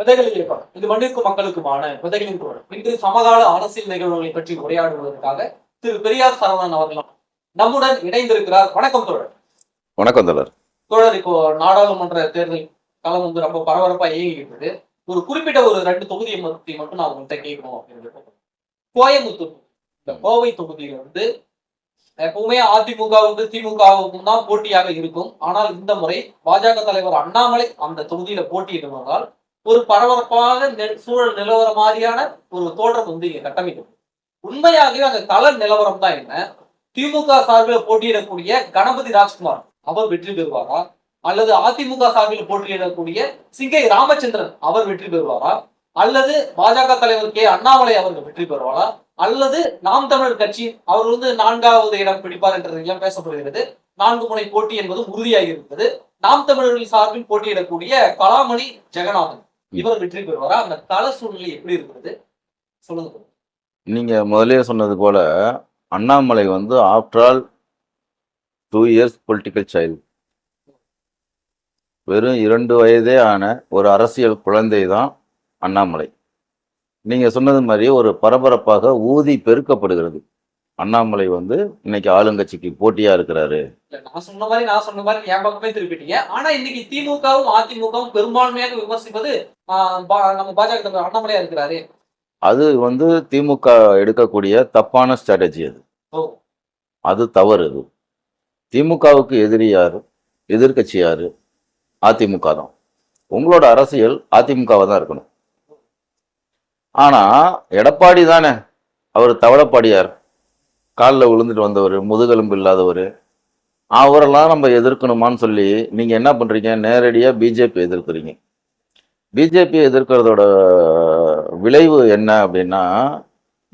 விதைகளில் இயக்கம் இது மண்ணிற்கும் மக்களுக்குமான விதைகளின் குரல் இன்று சமகால அரசியல் நிகழ்வுகளை பற்றி உரையாடுவதற்காக திரு பெரியார் சரவணன் அவர்கள் நம்முடன் இணைந்திருக்கிறார். வணக்கம் தோழர். வணக்கம் தலர் தோழர் இப்போ நாடாளுமன்ற தேர்தல் களம் வந்து ரொம்ப பரபரப்பா இயங்கிட்டு ஒரு குறிப்பிட்ட ஒரு ரெண்டு தொகுதியை பத்தி மட்டும் நான் உங்கள்கிட்ட கேட்கணும் அப்படின்னு கோயம்புத்தூர் இந்த கோவை தொகுதியில வந்து எப்பவுமே அதிமுகவுக்கு திமுகவுக்கும் தான் போட்டியாக இருக்கும். ஆனால் இந்த முறை பாஜக தலைவர் அண்ணாமலை அந்த தொகுதியில போட்டியிடுவதால் ஒரு பரபரப்பான சூழல் நிலவர மாதிரியான ஒரு தோற்றம் வந்து இங்க கட்டமைக்கும். உண்மையாகவே அந்த கள நிலவரம் தான் என்ன? திமுக சார்பில் போட்டியிடக்கூடிய கணபதி ராஜ்குமார் அவர் வெற்றி பெறுவாரா? அல்லது அதிமுக சார்பில் போட்டியிடக்கூடிய சிங்கை ராமச்சந்திரன் அவர் வெற்றி பெறுவாரா? அல்லது பாஜக தலைவர் கே. அண்ணாமலை அவர்கள் வெற்றி பெறுவாரா? அல்லது நாம் தமிழர் கட்சி அவர் வந்து நான்காவது இடம் பிடிப்பார் என்றதெல்லாம் பேசப்படுகிறது. நான்கு முனை போட்டி என்பது உறுதியாகி இருக்கிறது. நாம் தமிழர்கள் சார்பில் போட்டியிடக்கூடிய கலாமணி ஜெகநாதன். இவர் வெற்றி பெறுவாரா? அந்த கள சூழ்நிலை எப்படி இருக்கிறது சொல்லுங்க. நீங்க முதலே சொன்னது போல அண்ணாமலை வந்து after all two years political child வெறும் இரண்டு வயதே ஆன ஒரு அரசியல் குழந்தை தான் அண்ணாமலை. நீங்க சொன்னது மாதிரி ஒரு பரபரப்பாக ஊதி பெருக்கப்படுகிறது. அண்ணாமலை வந்து இன்னைக்கு ஆளுங்கட்சிக்கு போட்டியா இருக்கிறாரு. நான் சொன்ன மாதிரி நான் சொன்ன மாதிரி என் பக்கமே திருப்பிட்டீங்க. ஆனா இன்னைக்கு திமுகவும் அதிமுகவும் பெரும்பான்மையாக விமர்சிப்பது நம்ம பாஜக அண்ணாமலையா இருக்கிறாரு. அது வந்து திமுக எடுக்கக்கூடிய தப்பான ஸ்ட்ராட்டஜி அது. அது தவறு அது. திமுகவுக்கு எதிரி யாரு? எதிர்க்கட்சி யாரு? அதிமுக தான். உங்களோட அரசியல் அதிமுகவை தான் இருக்கணும். ஆனா எடப்பாடி தானே. அவர் தவளப்பாடியார். காலில் விழுந்துட்டு வந்தவர் முதுகெலும்பு இல்லாதவர் அவரெல்லாம் நம்ம எதிர்க்கணுமான்னு சொல்லி நீங்கள் என்ன பண்ணுறீங்க நேரடியாக பிஜேபி எதிர்க்கிறீங்க. பிஜேபி எதிர்க்கிறதோட விளைவு என்ன அப்படின்னா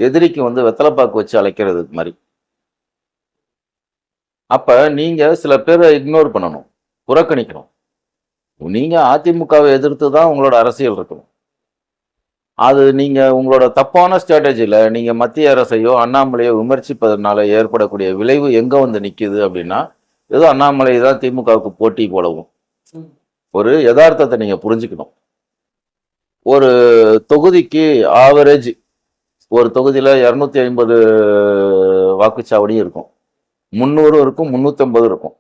எதிரிக்கு வந்து வெத்தலைப்பாக்கு வச்சு அழைக்கிறது மாதிரி. அப்போ நீங்கள் சில பேரை இக்னோர் பண்ணணும் புறக்கணிக்கணும். நீங்கள் அதிமுகவை எதிர்த்து தான் உங்களோட அரசியல் இருக்கணும். அது நீங்கள் உங்களோட தப்பான ஸ்ட்ராட்டஜியில் நீங்கள் மத்திய அரசையோ அண்ணாமலையோ விமர்சிப்பதனால ஏற்படக்கூடிய விளைவு எங்கே வந்து நிற்கிது அப்படின்னா ஏதோ அண்ணாமலை தான் திமுகவுக்கு போட்டி போடவும். ஒரு யதார்த்தத்தை நீங்கள் புரிஞ்சுக்கணும். ஒரு தொகுதிக்கு ஆவரேஜ் ஒரு தொகுதியில் இரநூத்தி ஐம்பது வாக்குச்சாவடியும் இருக்கும். முந்நூறு இருக்கும் முந்நூற்றம்பது இருக்கும்.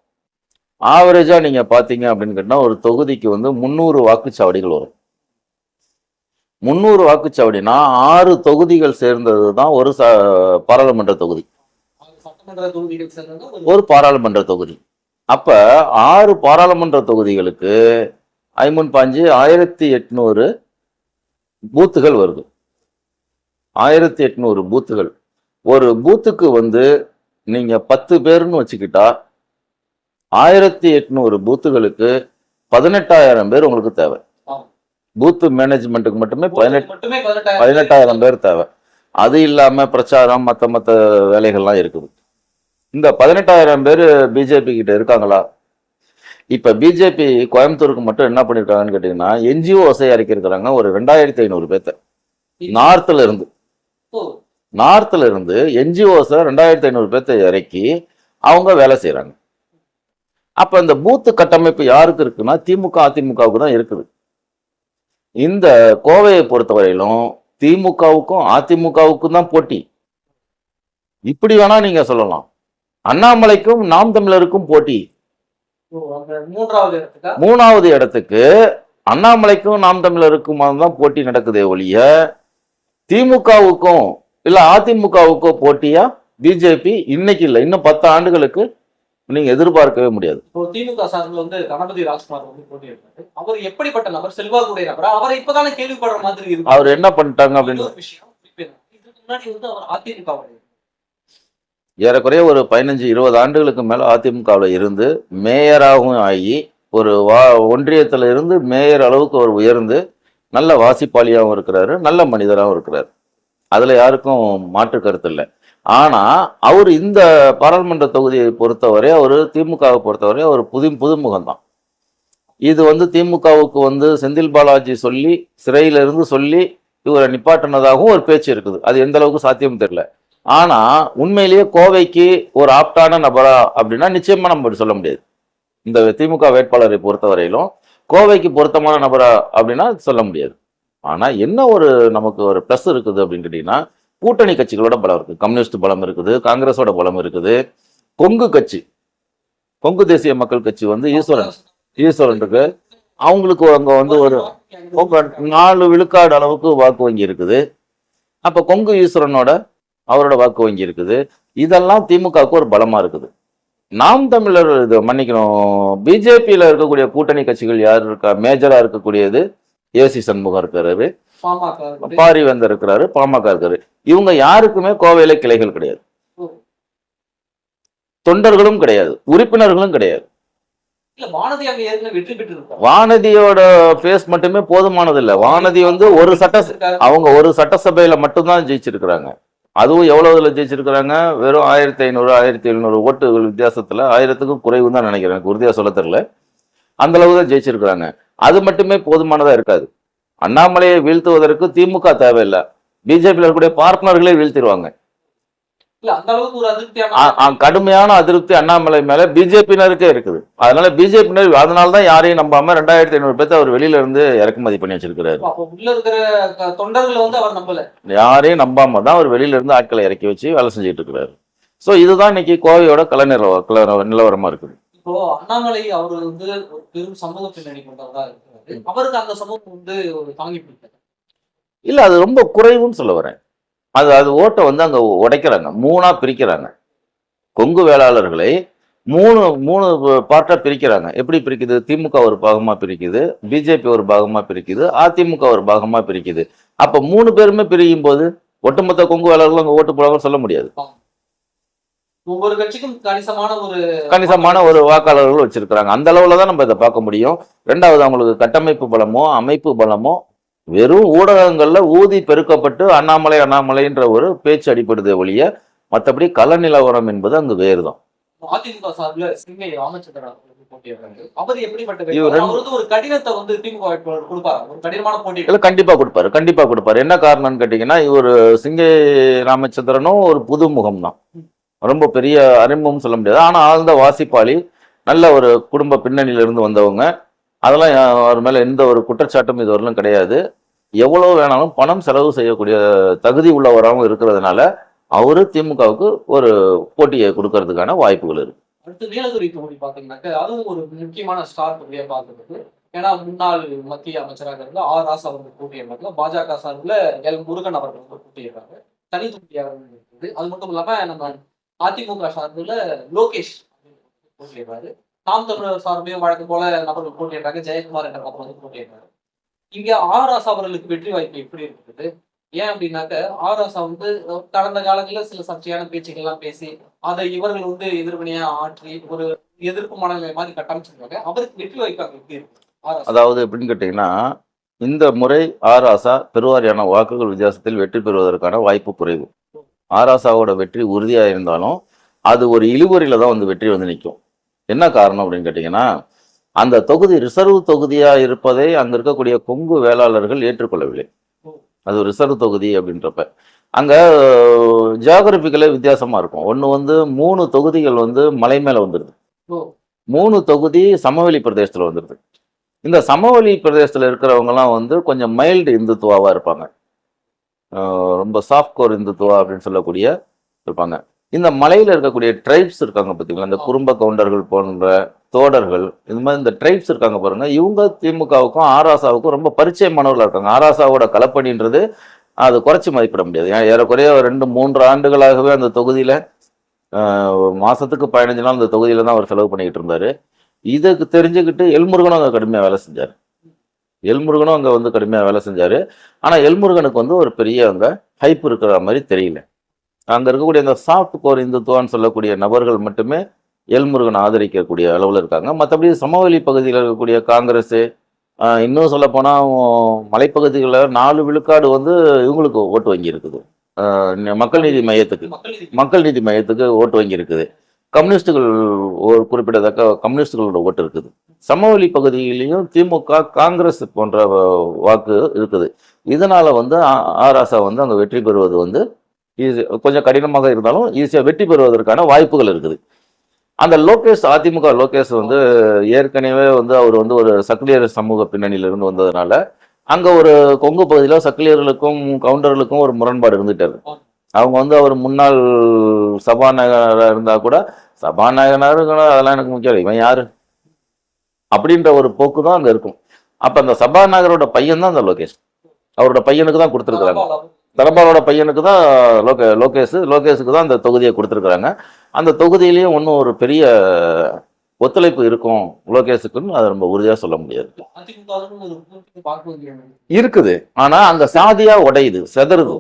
ஆவரேஜாக நீங்கள் பார்த்தீங்க அப்படின்னு கேட்டால் ஒரு தொகுதிக்கு வந்து முந்நூறு வாக்குச்சாவடிகள் வரும். முந்நூறு வாக்குச்சாவடினா ஆறு தொகுதிகள் சேர்ந்தது தான் ஒரு ச பாராளுமன்ற தொகுதி. ஒரு பாராளுமன்ற தொகுதி. அப்ப ஆறு பாராளுமன்ற தொகுதிகளுக்கு ஐமுன் பாஞ்சு ஆயிரத்தி எட்நூறு பூத்துகள் வருது. ஆயிரத்தி எட்நூறு பூத்துகள். ஒரு பூத்துக்கு வந்து நீங்க பத்து பேர்னு வச்சுக்கிட்டா ஆயிரத்தி எட்நூறு பூத்துகளுக்கு பதினெட்டாயிரம் பேர் உங்களுக்கு தேவை. பூத்து மேனேஜ்மெண்ட்டுக்கு மட்டுமே பதினெட்டு பதினெட்டாயிரம் பேர் தேவை. அது இல்லாம பிரச்சாரம் மத்த மத்த வேலைகள்லாம் இருக்குது. இந்த பதினெட்டாயிரம் பேர் பிஜேபி கிட்ட இருக்காங்களா? இப்ப பிஜேபி கோயம்புத்தூருக்கு மட்டும் என்ன பண்ணிருக்காங்கன்னு கேட்டீங்கன்னா என்ஜிஓஸை இறக்கியிருக்கிறாங்க ஒரு ரெண்டாயிரத்தி ஐநூறு பேர்த்த நார்த்ல இருந்து. ஓ, நார்த்ல இருந்து என்ஜிஓஸை ரெண்டாயிரத்தி ஐநூறு பேர்த்த இறக்கி அவங்க வேலை செய்றாங்க. அப்ப இந்த பூத்து கட்டமைப்பு யாருக்கு இருக்குன்னா திமுக அதிமுகவுக்கு தான் இருக்குது. இந்த கோவையை பொறுத்தவரையிலும் திமுகவுக்கும் அதிமுகவுக்கும் தான் போட்டி. இப்படி வேணா நீங்க சொல்லலாம். அண்ணாமலைக்கும் நாம் தமிழருக்கும் போட்டி. மூணாவது இடத்துக்கு அண்ணாமலைக்கும் நாம் தமிழருக்கும் தான் போட்டி நடக்குதே ஒழிய திமுகவுக்கும் இல்ல அதிமுகவுக்கோ போட்டியா? பிஜேபி இன்னைக்கு இல்லை. இன்னும் பத்து ஆண்டுகளுக்கு நீங்க எதிர்பார்க்கவே முடியாது. இப்போ திமுக சார்பில் வந்து கணபதி ராஜ்குமார் வந்து அவர் எப்படிப்பட்ட நபர்? செல்வாக்குடைய நபரா? அவரை இப்பதானே கேள்விப்படுற மாதிரி இருக்கு. அவர் என்ன பண்ணிட்டாங்க அப்படின்னு இதுக்கு முன்னாடி வந்து அவர் அதிமுக ஏறக்குறைய ஒரு பதினஞ்சு இருபது ஆண்டுகளுக்கு மேல அதிமுகவில் இருந்து மேயராகவும் ஆகி ஒரு வா ஒன்றியத்துல இருந்து மேயர் அளவுக்கு அவர் உயர்ந்து நல்ல வாசிப்பாளியாகவும் இருக்கிறாரு நல்ல மனிதராகவும் இருக்கிறாரு. அதுல யாருக்கும் மாற்று கருத்து இல்லை. ஆனால் அவர் இந்த பாராளுமன்ற தொகுதியை பொறுத்தவரை அவர் திமுகவை பொறுத்தவரை அவர் புது புதுமுகம் தான் இது வந்து திமுகவுக்கு வந்து செந்தில் பாலாஜி சொல்லி சிறையிலிருந்து சொல்லி இவரை நிப்பாட்டினதாகவும் ஒரு பேச்சு இருக்குது. அது எந்த அளவுக்கு சாத்தியம் தெரியல. ஆனால் உண்மையிலேயே கோவைக்கு ஒரு ஆப்டான நபரா அப்படின்னா நிச்சயமாக நம்ம சொல்ல முடியாது. இந்த திமுக வேட்பாளரை பொறுத்தவரையிலும் கோவைக்கு பொருத்தமான நபரா அப்படின்னா சொல்ல முடியாது. ஆனால் என்ன ஒரு நமக்கு ஒரு ப்ளஸ் இருக்குது அப்படின்னு கேட்டிங்கன்னா கூட்டணி கட்சிகளோட பலம் இருக்கு. கம்யூனிஸ்ட் பலம் இருக்குது காங்கிரஸோட பலம் இருக்குது. கொங்கு கட்சி கொங்கு தேசிய மக்கள் கட்சி வந்து ஈஸ்வரன் ஈஸ்வரன் இருக்கு. அவங்களுக்கு அங்க வந்து ஒரு நாலு விழுக்காடு அளவுக்கு வாக்கு வங்கி இருக்குது. அப்ப கொங்கு ஈஸ்வரனோட அவரோட வாக்கு வங்கி இருக்குது. இதெல்லாம் திமுகவுக்கு ஒரு பலமா இருக்குது. நாம் தமிழர் இது மன்னிக்கணும். பிஜேபியில இருக்கக்கூடிய கூட்டணி கட்சிகள் யார் இருக்கா? மேஜரா இருக்கக்கூடியது ஏசி சண்முகம் இருக்குது. பாரிவேந்தர் இருக்கிறாரு பாமக இருக்காரு. இவங்க யாருக்குமே கோவையில கிளைகள் கிடையாது. தொண்டர்களும் கிடையாது உறுப்பினர்களும் கிடையாது. வானதியோட ஃபேஸ் மட்டுமே போதுமானது இல்ல வானதி வந்து ஒரு சட்ட அவங்க ஒரு சட்டசபையில மட்டும்தான் ஜெயிச்சிருக்கிறாங்க. அதுவும் எவ்வளவுல ஜெயிச்சிருக்கிறாங்க? வெறும் ஆயிரத்தி ஐநூறு ஆயிரத்தி எழுநூறு ஓட்டுகள் வித்தியாசத்துல ஆயிரத்துக்கும் குறைவு தான் நினைக்கிறேன். எனக்கு உறுதியா சொல்ல தெரியல. அந்த அளவு தான் ஜெயிச்சிருக்கிறாங்க. அது மட்டுமே போதுமானதா இருக்காது. அண்ணாமலையை வீழ்த்துவதற்கு திமுக தேவையில்லை. பிஜேபியில் இருக்கக்கூடிய பார்ட்னர்களே வீழ்த்திடுவாங்க. கடுமையான அதிருப்தி அண்ணாமலை மேல பிஜேபியினருக்கே இருக்குது. அதனால பிஜேபியினர் அதனால தான் யாரையும் நம்பாம ரெண்டாயிரத்தி ஐநூறு பேர்த்த அவர் வெளியில இருந்து இறக்குமதி பண்ணி வச்சிருக்கிறாரு. அப்ப உள்ள இருக்கிற க- தொண்டர்களை வந்து அவர் நம்பல. யாரையும் நம்பாம தான் அவர் வெளியில இருந்து ஆட்களை இறக்கி வச்சு வேலை செஞ்சுட்டு இருக்கிறாரு. ஸோ இதுதான் இன்னைக்கு கோவையோட கல நிலவ கல நிலவரமா இருக்குது. இப்போ அண்ணாமலை அவர் வந்து ஒரு பெரும் சமூக பின்னணி அவருக்கு அந்த சமூகம் வந்து தாங்கி பிடிக்கிறது இல்ல. அது ரொம்ப குறைவுன்னு சொல்ல வரேன். அது அது ஓட்டை வந்து அங்க உடைக்கிறாங்க மூணா பிரிக்கிறாங்க. கொங்கு வேளாளர்களை மூணு மூணு பார்ட்டா பிரிக்கிறாங்க. எப்படி பிரிக்குது? திமுக ஒரு பாகமா பிரிக்குது பிஜேபி ஒரு பாகமா பிரிக்குது அதிமுக ஒரு பாகமா பிரிக்குது. அப்ப மூணு பேருமே பிரியும் போது ஒட்டுமொத்த கொங்கு வேளாளர்களும் அங்க ஓட்டு போடாங்கன்னு சொல்ல முடியாது. ஒவ்வொரு கட்சிக்கும் கணிசமான ஒரு கணிசமான ஒரு வாக்காளர்கள் வச்சிருக்கிறாங்க. அந்த அளவுல தான் நம்ம இதை பார்க்க முடியும். ரெண்டாவது அவங்களுக்கு கட்டமைப்பு பலமோ அமைப்பு பலமோ வெறும் ஊடகங்கள்ல ஊதி பெருக்கப்பட்டு அண்ணாமலை அண்ணாமலைன்ற ஒரு பேச்சு அடிப்படுதே ஒழிய மற்றபடி கள நிலவரம் என்பது அங்கு வேறுதான். அதிமுக சார்பில் சிங்கை ராமச்சந்திரன் கண்டிப்பா கொடுப்பாரு கண்டிப்பா கொடுப்பாரு. என்ன காரணம்னு கேட்டீங்கன்னா இவர் சிங்கை ராமச்சந்திரனும் ஒரு புது முகம் தான் ரொம்ப பெரிய அறிமுகம் சொல்ல முடியாது. ஆனால் ஆழ்ந்த வாசிப்பாளி நல்ல ஒரு குடும்ப பின்னணியிலிருந்து வந்தவங்க. அதெல்லாம் அவர் மேலே எந்த ஒரு குற்றச்சாட்டும் இதுவரையிலும் கிடையாது. எவ்வளோ வேணாலும் பணம் செலவு செய்யக்கூடிய தகுதி உள்ளவராகவும் இருக்கிறதுனால அவரு திமுகவுக்கு ஒரு போட்டியை கொடுக்கறதுக்கான வாய்ப்புகள் இருக்கு. அடுத்து நீலகிரி தொகுதி பாத்தீங்கன்னாக்க அதுவும் ஒரு முக்கியமான ஸ்டார் தொகுதியா பார்க்கறது ஏன்னா முன்னாள் மத்திய அமைச்சராக இருந்த ஆர் ராசா அவர்கள் கூட்டியிருந்தாங்க பாஜக சார்பில் எல். முருகன் அவர்கள் வந்து போட்டியிடுறாங்க தனி தொகுதியாக இருக்குது அது மட்டும் இல்லாம நம்ம அதிமுக சார்பில் லோகேஷ் போட்டியிடுறாரு. நாம் தமிழர் சார்பையும் வழக்கு போல நபர்கள் போட்டியிடுறாங்க. ஜெயக்குமார் என்ற நபர் வந்து போட்டியிடுறாரு. இங்க ஆர் அவர்களுக்கு வெற்றி வாய்ப்பு எப்படி இருக்குது? ஏன் அப்படின்னாக்க ஆர் வந்து கடந்த காலங்களில் சில சர்ச்சையான பேச்சுகள் எல்லாம் பேசி அதை இவர்கள் வந்து எதிர்வினையா ஆற்றி ஒரு எதிர்ப்பு மனநிலை மாதிரி கட்டமைச்சிருக்காங்க. அவருக்கு வெற்றி வாய்ப்பு அங்க எப்படி இருக்கு? அதாவது எப்படின்னு கேட்டீங்கன்னா இந்த முறை ஆராசா பெருவாரியான வாக்குகள் வித்தியாசத்தில் வெற்றி பெறுவதற்கான வாய்ப்பு குறைவு. ஆராசாவோட வெற்றி உறுதியாக இருந்தாலும் அது ஒரு இழுபறியில தான் வந்து வெற்றி வந்து நிற்கும் என்ன காரணம் அப்படின்னு கேட்டிங்கன்னா அந்த தொகுதி ரிசர்வ் தொகுதியாக இருப்பதை அங்கே இருக்கக்கூடிய கொங்கு வேளாளர்கள் ஏற்றுக்கொள்ளவில்லை. அது ரிசர்வ் தொகுதி அப்படின்றப்ப. அங்கே ஜியாகிரபிக்கலே வித்தியாசமாக இருக்கும். ஒன்று வந்து மூணு தொகுதிகள் வந்து மலை மேலே வந்துடுது மூணு தொகுதி சமவெளி பிரதேசத்தில் வந்துடுது இந்த சமவெளி பிரதேசத்தில் இருக்கிறவங்கலாம் வந்து கொஞ்சம் மைல்டு இந்துத்துவாவாக இருப்பாங்க. ரொம்ப சாஃப்ட் கோர் இந்துத்துவா அப்படின்னு சொல்லக்கூடிய இருப்பாங்க. இந்த மலையில இருக்கக்கூடிய ட்ரைப்ஸ் இருக்காங்க பார்த்தீங்களா இந்த குறும்ப கவுண்டர்கள் போன்ற தோடர்கள் இது மாதிரி இந்த ட்ரைப்ஸ் இருக்காங்க பாருங்க. இவங்க திமுகவுக்கும் ஆராசாவுக்கும் ரொம்ப பரிச்சயமானவர்களா இருக்காங்க ஆராசாவோட கலப்பணின்றது அது குறைச்சி மதிப்பிட முடியாது ஏன் ஏறக்குறைய ரெண்டு மூன்று ஆண்டுகளாகவே அந்த தொகுதியில ஆஹ், மாசத்துக்கு பதினஞ்சு நாள் அந்த தொகுதியில தான் அவர் செலவு பண்ணிக்கிட்டு இருந்தாரு இதுக்கு தெரிஞ்சுக்கிட்டு எல்முருகனும் கடுமையாக வேலை செஞ்சார் எல்முருகனும் அங்கே வந்து கடுமையாக வேலை செஞ்சார். ஆனால் எல்முருகனுக்கு வந்து ஒரு பெரிய அங்கே ஹைப் இருக்கிற மாதிரி தெரியல. அங்கே இருக்கக்கூடிய அந்த சாஃப்ட் கோர் இந்துத்துவான்னு சொல்லக்கூடிய நபர்கள் மட்டுமே எல்முருகனை ஆதரிக்கக்கூடிய அளவில் இருக்காங்க. மற்றபடி சமவெளி பகுதியில் இருக்கக்கூடிய காங்கிரஸ் இன்னும் சொல்ல போனால் மலைப்பகுதிகளில் நாலு விழுக்காடு வந்து இவங்களுக்கு ஓட்டு வங்கி இருக்குது. மக்கள் நீதி மையத்துக்கு. மக்கள் நீதி மையத்துக்கு ஓட்டு வங்கி இருக்குது. கம்யூனிஸ்டுகள் ஒரு குறிப்பிடத்தக்க கம்யூனிஸ்டுகளோட ஓட்டு இருக்குது. சமவெளி பகுதியிலையும் திமுக காங்கிரஸ் போன்ற வாக்கு இருக்குது. இதனால் வந்து ஆ- ஆராசா வந்து அங்கே வெற்றி பெறுவது வந்து ஈஸி கொஞ்சம் கடினமாக இருந்தாலும் ஈஸியாக வெற்றி பெறுவதற்கான வாய்ப்புகள் இருக்குது. அந்த லோகேஷ் அதிமுக லோகேஷ் வந்து ஏற்கனவே வந்து அவர் வந்து ஒரு சக்லியர் சமூக பின்னணியிலிருந்து வந்ததுனால அங்கே ஒரு கொங்கு பகுதியில் சக்லியர்களுக்கும் கவுண்டர்களுக்கும் ஒரு முரண்பாடு இருந்துட்டு இருக்கு. அவங்க வந்து அவர் முன்னாள் சபாநாயகராக இருந்தா கூட சபாநாயகனாக இருக்கணும் அதெல்லாம் எனக்கு முக்கியம். இவன் யாரு? அப்படின்ற ஒரு போக்கு தான் அங்க இருக்கும். அப்ப அந்த சபாநாயகரோட பையன் தான் அந்த லோகேஷ். அவரோட பையனுக்கு தான் கொடுத்துருக்குறாங்க. தலபாலோட பையனுக்கு தான் லோகே லோகேஷ் லோகேஷுக்கு தான் அந்த தொகுதியை கொடுத்துருக்குறாங்க. அந்த தொகுதியிலையும் ஒன்றும் ஒரு பெரிய ஒத்துழைப்பு இருக்கும் லோகேஷுக்குன்னு அதை நம்ம உறுதியாக சொல்ல முடியாது. இருக்குது. ஆனா அங்க சாதியா உடையுது செதறுது.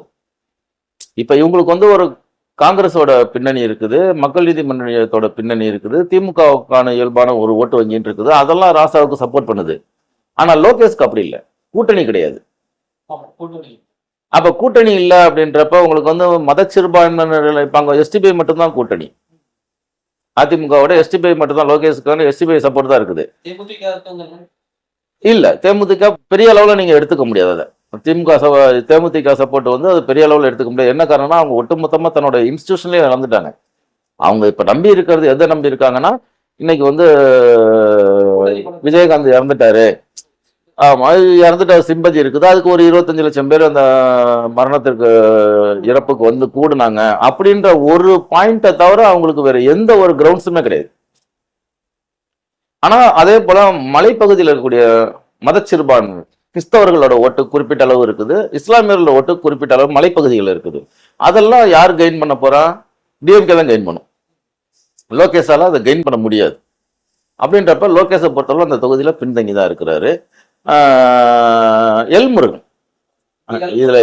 இப்ப இவங்களுக்கு வந்து ஒரு காங்கிரஸோட பின்னணி இருக்குது மக்கள் நீதி மன்றத்தோட பின்னணி இருக்குது திமுகவுக்கான இயல்பான ஒரு ஓட்டு வங்கின்னு இருக்குது அதெல்லாம் ராசாவுக்கு சப்போர்ட் பண்ணுது. ஆனா லோகேஷ்க்கு அப்படி இல்லை. கூட்டணி கிடையாது. அப்ப கூட்டணி இல்ல அப்படின்றப்ப உங்களுக்கு வந்து மதச்சிறுபான்மையினர் இப்ப அங்க எஸ்டிபிஐ மட்டும்தான் கூட்டணி. அதிமுகவோட எஸ்டிபிஐ மட்டும்தான் லோகேஷுக்கான எஸ்டிபிஐ சப்போர்ட் தான் இருக்குது. இல்ல தேமுதிக பெரிய அளவுல நீங்க எடுத்துக்க முடியாது அதை. திமுக ச- தேமுதிக சப்போர்ட் வந்து அது பெரிய அளவில் எடுத்துக்க முடியாது. என்ன காரணம்னா அவங்க ஒட்டுமொத்தமாக தன்னோட இன்ஸ்டியூஷன்லேயே இழந்துட்டாங்க. அவங்க இப்போ நம்பி இருக்கிறது எதை நம்பி இருக்காங்கன்னா இன்னைக்கு வந்து விஜயகாந்த் இறந்துட்டாரு. ஆமா இறந்துட்ட சிம்பதி இருக்குது. அதுக்கு ஒரு இருபத்தஞ்சு லட்சம் பேர் அந்த மரணத்திற்கு இறப்புக்கு வந்து கூடுனாங்க. அப்படின்ற ஒரு பாயிண்ட்டை தவிர அவங்களுக்கு வேற எந்த ஒரு கிரவுண்ட்ஸுமே கிடையாது. ஆனா அதே போல மலைப்பகுதியில் இருக்கக்கூடிய மதச்சிறுபான்மை கிறிஸ்தவர்களோட ஓட்டு குறிப்பிட்ட அளவு இருக்குது. இஸ்லாமியர்களோட ஓட்டு குறிப்பிட்ட அளவு மலைப்பகுதிகள் இருக்குது. அதெல்லாம் யார் கெயின் பண்ண போறா? டிஎம்கே தான் கெயின் பண்ணும். லோகேஷால அதை கெயின் பண்ண முடியாது. அப்படின்றப்ப லோகேஷை பொறுத்தளவு அந்த தொகுதியில் பின்தங்கி தான் இருக்கிறாரு. எல்முருகன். இதுல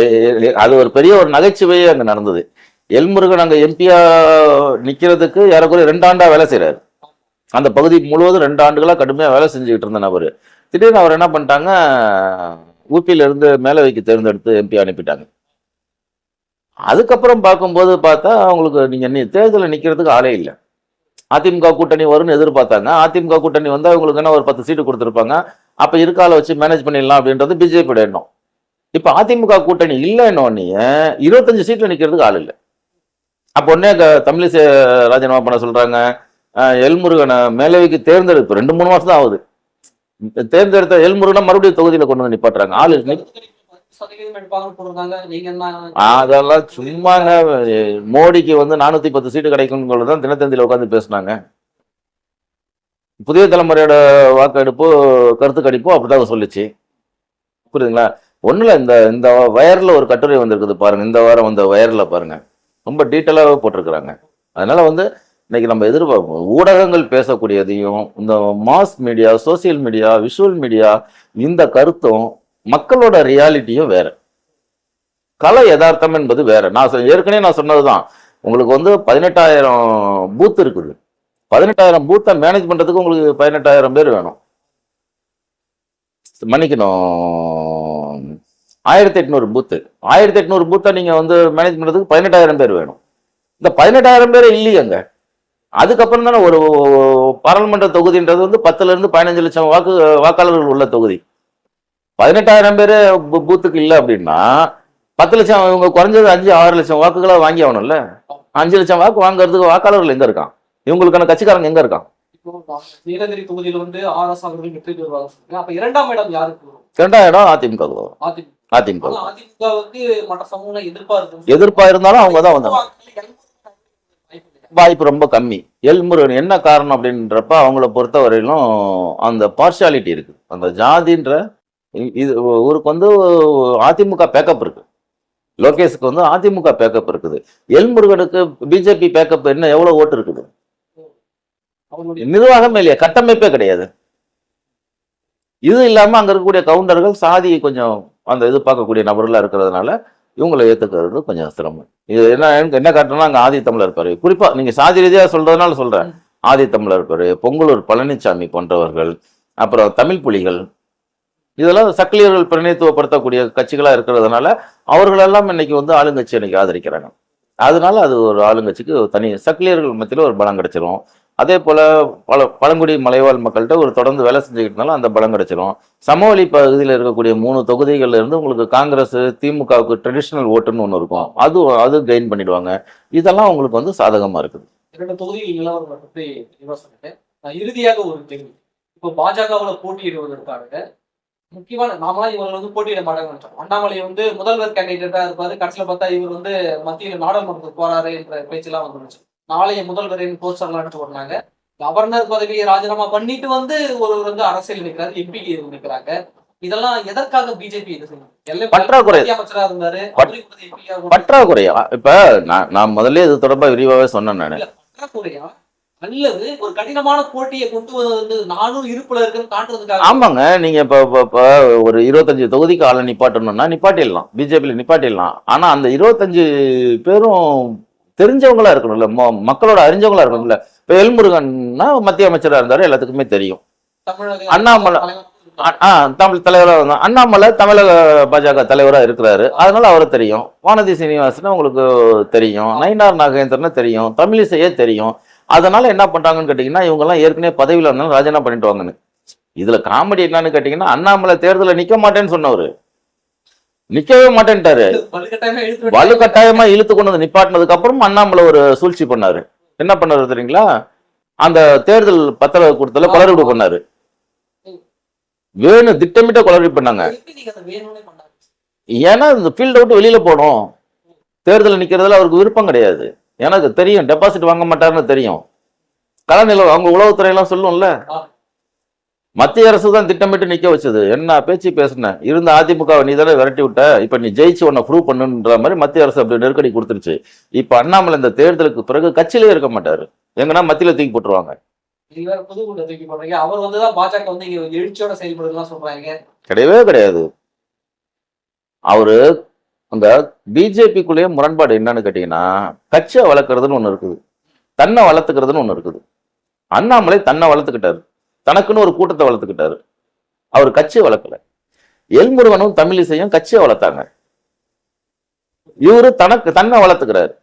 அது ஒரு பெரிய ஒரு நகைச்சுவையே அங்கே நடந்தது. எல்முருகன் அங்கே எம்பியா நிற்கிறதுக்கு ஏறக்குறைய ரெண்டு ஆண்டா வேலை செய்கிறாரு அந்த பகுதி முழுவதும் ரெண்டு ஆண்டுகளாக கடுமையாக வேலை செஞ்சுக்கிட்டு இருந்த நபர் திடீர்னு அவர் என்ன பண்ணிட்டாங்க ஊபியிலிருந்து மேலவைக்கு தேர்ந்தெடுத்து எம்பி அனுப்பிட்டாங்க. அதுக்கப்புறம் பார்க்கும்போது பார்த்தா அவங்களுக்கு நீங்கள் தேர்தலில் நிற்கிறதுக்கு ஆளே இல்லை. அதிமுக கூட்டணி வரும்னு எதிர்பார்த்தாங்க. அதிமுக கூட்டணி வந்து அவங்களுக்கு என்ன ஒரு பத்து சீட்டு கொடுத்துருப்பாங்க. அப்போ இருக்கால வச்சு மேனேஜ் பண்ணிடலாம் அப்படின்றது பிஜேபியோட எண்ணம். இப்போ அதிமுக கூட்டணி இல்லைன்னொன்னே இருபத்தஞ்சு சீட்டில் நிற்கிறதுக்கு ஆள் இல்லை. அப்போ உடனே க- தமிழிசை ராஜினாமா பண்ண சொல்கிறாங்க எல்முருகனை மேலவைக்கு தேர்ந்தெடுப்பு ரெண்டு மூணு மாசம் தான் ஆகுது. தேர்ந்தெடுத்த எல்முருகனை மறுபடியும் தொகுதியில கொண்டு வந்து நிப்பாட்டுறாங்க. ஆளு அதெல்லாம் சும்மாங்க. மோடிக்கு வந்து நானூத்தி பத்து சீட்டு கிடைக்கும்னு தான் தினத்தந்தியில உட்காந்து பேசினாங்க. புதிய தலைமுறையோட வாக்கெடுப்பு கருத்து கணிப்பு அப்படிதான் சொல்லுச்சு. புரியுதுங்களா? ஒண்ணுல இந்த இந்த வயர்ல ஒரு கட்டுரை வந்திருக்குது பாருங்க. இந்த வாரம் வந்த வயர்ல பாருங்க. ரொம்ப டீட்டெயிலாகவே போட்டிருக்கிறாங்க. அதனால வந்து இன்னைக்கு நம்ம எதிர்பார்ப்போம் ஊடகங்கள் பேசக்கூடியதையும் இந்த mass media social media visual media இந்த கருத்தும் மக்களோட ரியாலிட்டியும் வேற. கலை யதார்த்தம் என்பது வேற. நான் ஏற்கனவே நான் சொன்னதுதான். உங்களுக்கு வந்து பதினெட்டாயிரம் பூத் இருக்குது. பதினெட்டாயிரம் பூத்தை மேனேஜ் பண்றதுக்கு உங்களுக்கு பதினெட்டாயிரம் பேர் வேணும். மன்னிக்கணும். ஆயிரத்தி எட்நூறு பூத்து ஆயிரத்தி எட்நூறு பூத்தை நீங்க வந்து மேனேஜ் பண்றதுக்கு பதினெட்டாயிரம் பேர் வேணும். இந்த பதினெட்டாயிரம் பேர் இல்லையங்க. அதுக்கப்புறம் தானே ஒரு பாராளுமன்ற தொகுதின்றது வந்து பத்துல இருந்து பதினஞ்சு லட்சம் வாக்கு வாக்காளர்கள் உள்ள தொகுதி. பதினெட்டாயிரம் பேர் பூத்துக்கு இல்லை அப்படின்னா பத்து லட்சம் இவங்க குறைஞ்சது அஞ்சு ஆறு லட்சம் வாக்குகளை வாங்கி ஆகணும்ல? அஞ்சு லட்சம் வாக்கு வாங்குறதுக்கு வாக்காளர்கள் எங்க இருக்கான்? இவங்களுக்கான கட்சிக்காரங்க எங்க இருக்கான்? நீலகிரி தொகுதியில வந்து ஆர் எஸ் அவர்கள் வெற்றி பெறுவாங்க. சொல்றீங்க. அப்ப இரண்டாம் இடம் யாருக்கு வரும்? இரண்டாயிரம் இடம் அதிமுக. அதிமுக. அதிமுக வந்து மற்ற சமூகம் எதிர்ப்பா இருந்தாலும் அவங்க தான் வந்தாங்க. வாய்ப்பு ரொம்ப கம்மி. எல்முருகன் என்ன காரணம் அப்படின்றப்ப அவங்கள பொறுத்த வரையிலும் அந்த பார்ஷியாலிட்டி இருக்கு. அந்த ஜாதின்ற இது ஊருக்கு வந்து அதிமுக பேக்கப் இருக்கு. லோகேஷுக்கு வந்து அதிமுக பேக்கப் இருக்குது. எல்முருகனுக்கு பிஜேபி பேக்கப் என்ன எவ்வளவு ஓட்டு இருக்குது? நிர்வாகமே இல்லையா கட்டமைப்பே கிடையாது. இது இல்லாம அங்க இருக்கக்கூடிய கவுண்டர்கள் சாதி கொஞ்சம் அந்த இது பார்க்கக்கூடிய நபர்களா இருக்கிறதுனால இவங்களை ஏத்துக்கிறது கொஞ்சம் சிரமம். இது என்ன என்ன காட்டணும்னா அங்க ஆதி தமிழர் பேரு குறிப்பா நீங்க சாதி ரீதியா சொல்றதுனால சொல்றேன். ஆதி தமிழர் பேரு பொங்கலூர் பழனிசாமி போன்றவர்கள் அப்புறம் தமிழ் புலிகள். இதெல்லாம் சக்கிலியர்கள் பிரதிநிதித்துவப்படுத்தக்கூடிய கட்சிகளா இருக்கிறதுனால அவர்களெல்லாம் இன்னைக்கு வந்து ஆளுங்கட்சி இன்னைக்கு ஆதரிக்கிறாங்க. அதனால அது ஒரு ஆளுங்கட்சிக்கு ஒரு தனி சக்கிலியர்கள் மத்தியில ஒரு பலம் கிடைச்சிரும். அதே போல் பல பழங்குடி மலைவாழ் மக்கள்கிட்ட ஒரு தொடர்ந்து வேலை செஞ்சுக்கிட்டனால அந்த பலம் கிடைச்சிடும் சமவெளி பகுதியில் இருக்கக்கூடிய மூணு தொகுதிகளில் இருந்து உங்களுக்கு காங்கிரஸ் திமுகவுக்கு ட்ரெடிஷ்னல் ஓட்டுன்னு ஒன்று இருக்கும். அது அது கெயின் பண்ணிடுவாங்க. இதெல்லாம் உங்களுக்கு வந்து சாதகமாக இருக்குது. இரண்டு தொகுதியில் நிலவரம் பற்றி இறுதியாக ஒரு கேள்வி. இப்போ பாஜகவில் போட்டியிடுவதற்காக முக்கியமான நாமெல்லாம் இவர் வந்து போட்டியிட மாட்டாங்க அண்ணாமலை வந்து முதல்வர் கேண்டிடேட்டாக இருப்பாரு. கடைசியில் பார்த்தா இவர் வந்து மத்திய நாடாளுமன்றத்துக்கு போறாரு என்ற பேச்செல்லாம் வந்துருச்சு நாளைய முதல்வரின் போஸ்டர்லாம் அடிச்சு போட்டாங்க கவர்னர் பதவியை ராஜினாமா பண்ணிட்டு வந்து ஒருவர் வந்து அரசியல் நிற்கிறாரு எம்பி நிற்கிறாங்க. இதெல்லாம் எதற்காக பிஜேபி இது? எல்லாம் பற்றாக்குறை. இருந்தாரு? பற்றாக்குறையா? இப்ப நான் முதல்ல இது தொடர்பா விரிவாவே சொன்னேன் நான். பற்றாக்குறையா? அல்லது ஒரு கடினமான போட்டியை கொண்டு வந்து நானும் இருப்புல இருக்குன்னு காட்டுறதுக்காக. ஆமாங்க நீங்க இப்ப ஒரு இருபத்தஞ்சு தொகுதிக்கு ஆளை நிப்பாட்டணும்னா நிப்பாட்டிடலாம் பிஜேபியில நிப்பாட்டிடலாம். ஆனா அந்த இருபத்தஞ்சு பேரும் தெரிஞ்சவங்களா இருக்கணும்ல. ம- மக்களோட அறிஞ்சவங்களா இருக்கணும்ல. இப்ப எல்முருகன்னா மத்திய அமைச்சரா இருந்தாரு எல்லாத்துக்குமே தெரியும். அண்ணாமலை. தமிழ் தலைவரா இருந்தா அண்ணாமலை தமிழக பாஜக தலைவரா இருக்கிறாரு. அதனால அவரை தெரியும். வானதி சீனிவாசன் உங்களுக்கு தெரியும். நயினார் நாகேந்திரன் தெரியும். தமிழிசையே தெரியும். அதனால என்ன பண்றாங்கன்னு கேட்டீங்கன்னா இவங்க எல்லாம் ஏற்கனவே பதவியில இருந்தாலும் ராஜினாமா பண்ணிட்டு வாங்கன்னு இதுல காமெடி என்னன்னு கேட்டீங்கன்னா அண்ணாமலை தேர்தலில் நிக்க மாட்டேன்னு சொன்னவரு. நிக்கவே மாட்டேன்ட்டாரு. வலுக்கட்டாயமா இழுத்து விட்டு- வலுக்கட்டாயமா இழுத்து கொண்டு வந்து நிப்பாட்டினதுக்கு அப்புறம் அண்ணாமலை ஒரு சூழ்ச்சி பண்ணாரு. என்ன பண்ணாரு தெரியுங்களா? அந்த தேர்தல் பத்திர கொடுத்தல குளறுபடி பண்ணாரு. வேணும் திட்டமிட்ட குளறுபடி பண்ணாங்க. ஏன்னா இந்த ஃபீல்ட் விட்டு வெளியில போகணும் தேர்தல் நிக்கிறதுல அவருக்கு விருப்பம் கிடையாது. எனக்கு தெரியும். டெபாசிட் வாங்க மாட்டாருன்னு தெரியும். கலநிலை அவங்க உளவுத்துறையெல்லாம் சொல்லும்ல. ஆ. மத்திய அரசு தான் திட்டமிட்டு நிக்க வச்சது. என்ன பேச்சு பேசுன இருந்த அதிமுகவை நீ தானே விரட்டி விட்ட. இப்ப நீ ஜெயிச்சு உன்னை ப்ரூவ் பண்ணுன்ற மாதிரி மத்திய அரசு அப்படி நெருக்கடி கொடுத்துருச்சு. இப்ப அண்ணாமலை இந்த தேர்தலுக்கு பிறகு கட்சியிலே இருக்க மாட்டாரு. எங்கன்னா மத்தியில தூக்கி போட்டுருவாங்க. அவர் வந்துதான் பாஜக வந்து எழுச்சியோட செயல்படுறதுலாம் சொல்றாங்க. கிடையவே கிடையாது. அவரு அந்த பிஜேபிக்குள்ளேயே முரண்பாடு என்னன்னு கேட்டீங்கன்னா கட்சியை வளர்க்கறதுன்னு ஒண்ணு இருக்குது. தன்னை வளர்த்துக்கிறதுன்னு ஒண்ணு இருக்குது. அண்ணாமலை தன்னை வளர்த்துக்கிட்டாரு. தனக்குன்னு ஒரு கூட்டத்தை வளர்த்துக்கிட்டாரு. அவர் கட்சியை வளர்க்கல. எல்முருகனும் தமிழிசையும் கட்சியை வளர்த்தாங்க. இவரு தனக்கு தன்னை வளர்த்துக்கிறாரு.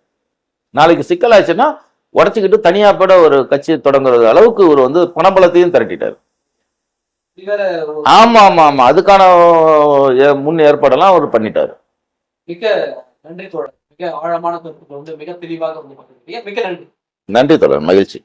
நாளைக்கு சிக்கலாச்சுன்னா உடச்சிக்கிட்டு தனியா கூட ஒரு கட்சி தொடங்குறது அளவுக்கு இவர் வந்து பணபலத்தையும் திரட்டிட்டாரு. ஆமா ஆமா ஆமா. அதுக்கான முன் ஏற்பாடெல்லாம் அவர் பண்ணிட்டாரு. மிக நன்றி தோழர். மிக ஆழமான மிக தெளிவாக நன்றி. நன்றி தொடர் மகிழ்ச்சி.